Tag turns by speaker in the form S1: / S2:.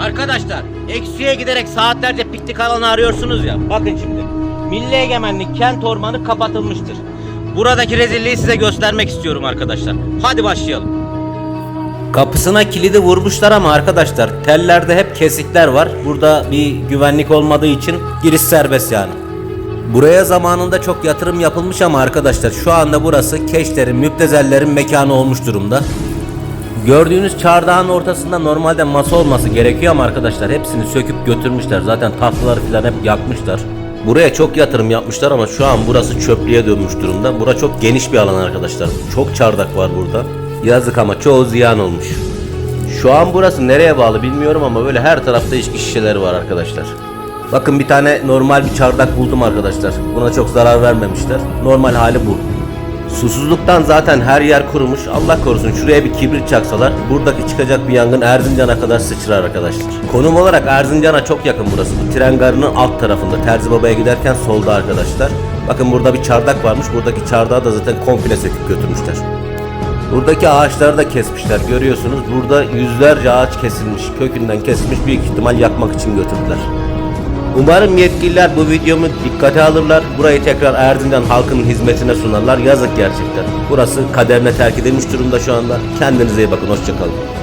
S1: Arkadaşlar eksiye giderek saatlerce piknik alanı arıyorsunuz ya. Bakın şimdi. Milli Egemenlik Kent Ormanı kapatılmıştır. Buradaki rezilliği size göstermek istiyorum arkadaşlar. Hadi başlayalım. Kapısına kilidi vurmuşlar ama arkadaşlar tellerde hep kesikler var. Burada bir güvenlik olmadığı için giriş serbest yani. Buraya zamanında çok yatırım yapılmış ama arkadaşlar şu anda burası keşlerin, müptezellerin mekanı olmuş durumda. Gördüğünüz çardağın ortasında normalde masa olması gerekiyor ama arkadaşlar hepsini söküp götürmüşler. Zaten tahtaları falan hep yakmışlar. Buraya çok yatırım yapmışlar ama şu an burası çöplüğe dönmüş durumda. Bura çok geniş bir alan arkadaşlar. Çok çardak var burada. Yazık ama çoğu ziyan olmuş. Şu an burası nereye bağlı bilmiyorum ama böyle her tarafta içki şişeleri var arkadaşlar. Bakın bir tane normal bir çardak buldum arkadaşlar. Buna çok zarar vermemişler. Normal hali bu. Susuzluktan zaten her yer kurumuş. Allah korusun şuraya bir kibrit çaksalar buradaki çıkacak bir yangın Erzincan'a kadar sıçrar arkadaşlar. Konum olarak Erzincan'a çok yakın burası. Bu tren garının alt tarafında Terzi Baba'ya giderken solda arkadaşlar. Bakın burada bir çardak varmış. Buradaki çardağı da zaten komple söküp götürmüşler. Buradaki ağaçları da kesmişler görüyorsunuz. Burada yüzlerce ağaç kesilmiş, kökünden kesilmiş büyük ihtimal yakmak için götürdüler. Umarım yetkililer bu videomu dikkate alırlar. Burayı tekrar Erzincan halkının hizmetine sunarlar. Yazık gerçekten. Burası kaderine terk edilmiş durumda şu anda. Kendinize iyi bakın. Hoşçakalın.